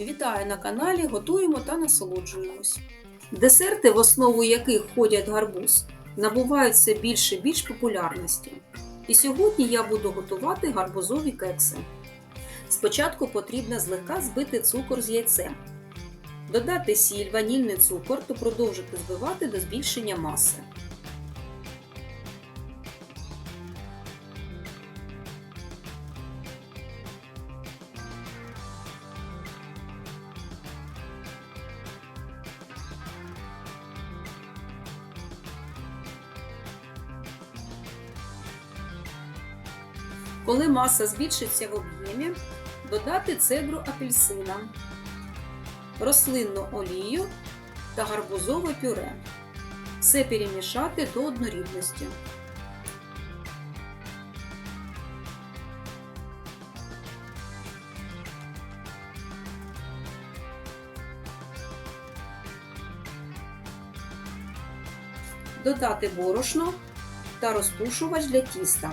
Вітаю на каналі Готуємо та насолоджуємось. Десерти, в основу яких входять гарбуз, набувають все більше і більш популярності. І сьогодні я буду готувати гарбузові кекси. Спочатку потрібно злегка збити цукор з яйцем. Додати сіль, ванільний цукор та продовжити збивати до збільшення маси. Коли маса збільшиться в об'ємі, додати цедру апельсина, рослинну олію та гарбузове пюре. Все перемішати до однорідності. Додати борошно та розпушувач для тіста.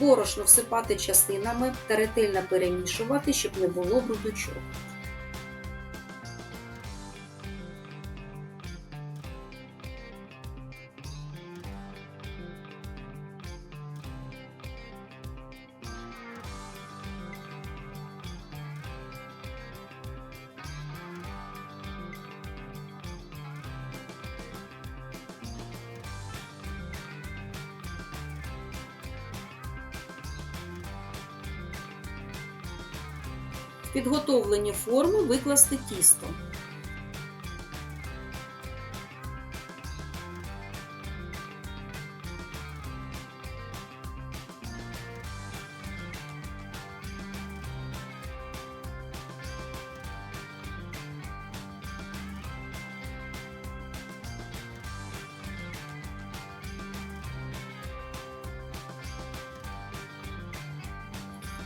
Борошно всипати частинами та ретельно перемішувати, щоб не було грудочок. Підготовлені форми викласти тісто.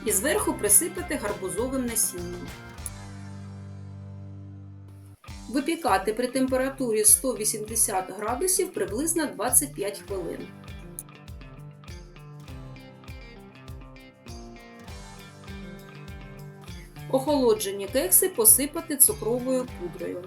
І зверху присипати гарбузовим насінням. Випікати при температурі 180 градусів приблизно 25 хвилин. Охолоджені кекси посипати цукровою пудрою.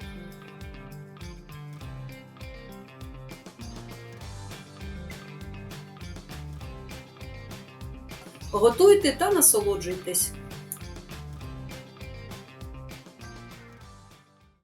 Готуйте та насолоджуйтесь!